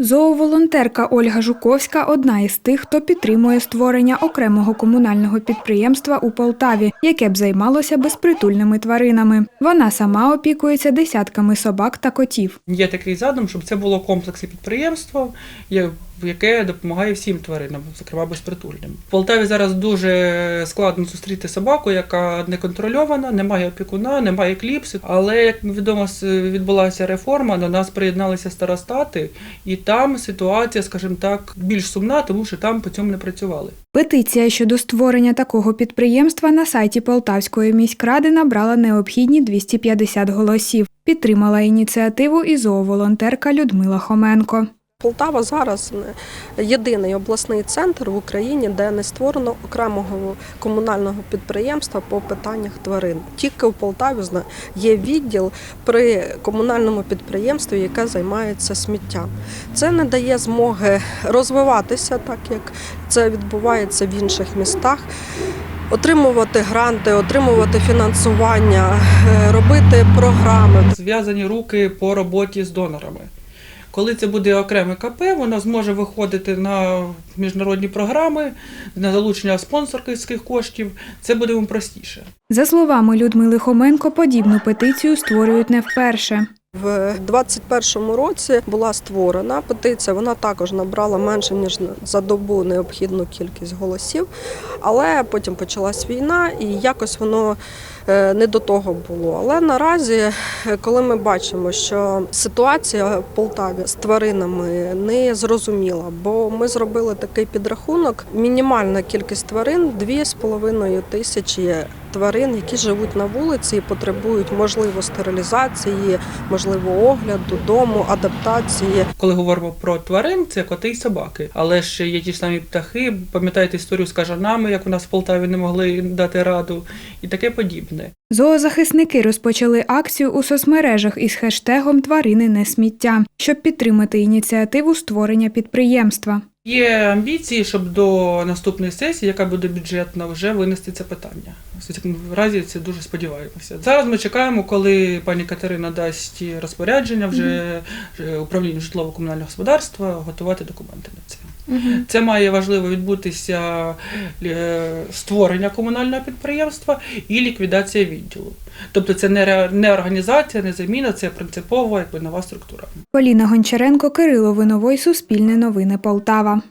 Зооволонтерка Ольга Жуковська одна із тих, хто підтримує створення окремого комунального підприємства у Полтаві, яке б займалося безпритульними тваринами. Вона сама опікується десятками собак та котів. Є такий задум, щоб це було комплексне підприємство, яке допомагає всім тваринам, зокрема безпритульним. В Полтаві зараз дуже складно зустріти собаку, яка не контрольована, немає опікуна, немає кліпси. Але як відомо, відбулася реформа, до нас приєдналися старостати, і там ситуація, скажімо так, більш сумна, тому що там по цьому не працювали. Петиція щодо створення такого підприємства на сайті Полтавської міськради набрала необхідні 250 голосів. Підтримала ініціативу і зооволонтерка Людмила Хоменко. Полтава зараз єдиний обласний центр в Україні, де не створено окремого комунального підприємства по питаннях тварин. Тільки в Полтаві є відділ при комунальному підприємстві, яке займається сміттям. Це не дає змоги розвиватися, так як це відбувається в інших містах. Отримувати гранти, отримувати фінансування, е, робити програми. зв'язані руки по роботі з донорами. Коли це буде окреме КП, вона зможе виходити на міжнародні програми, на залучення спонсорських коштів. Це буде простіше. За словами Людмили Хоменко, подібну петицію створюють не вперше. В 2021 році була створена петиція. Вона також набрала менше ніж за добу необхідну кількість голосів. Але потім почалась війна, і якось воно е, не до того було. Але наразі, е, коли ми бачимо, що ситуація в Полтаві з тваринами не зрозуміла, бо ми зробили такий підрахунок: мінімальна кількість тварин 2,5 тисячі тварин, які живуть на вулиці і потребують можливо стерилізації, можливо, огляду, дому, адаптації. Коли говоримо про тварин, це коти і собаки. Але ще є ті ж самі птахи. Пам'ятаєте історію з кажанами, як у нас в Полтаві не могли дати раду, і таке подібне. Зоозахисники розпочали акцію у соцмережах із хештегом Тварини не сміття, щоб підтримати ініціативу створення підприємства. Є амбіції, щоб до наступної сесії, яка буде бюджетна, вже винести це питання. В цьому разі це дуже сподіваємося. Зараз ми чекаємо, коли пані Катерина дасть розпорядження вже управлінню житлово-комунального господарства готувати документи на це. Це має важливо відбутися е, створення комунального підприємства і ліквідація відділу. Тобто це не, ре- не організація, не заміна, це принципово якби нова структура. Поліна Гончаренко, Кирило Виновой, Суспільне новини Полтава.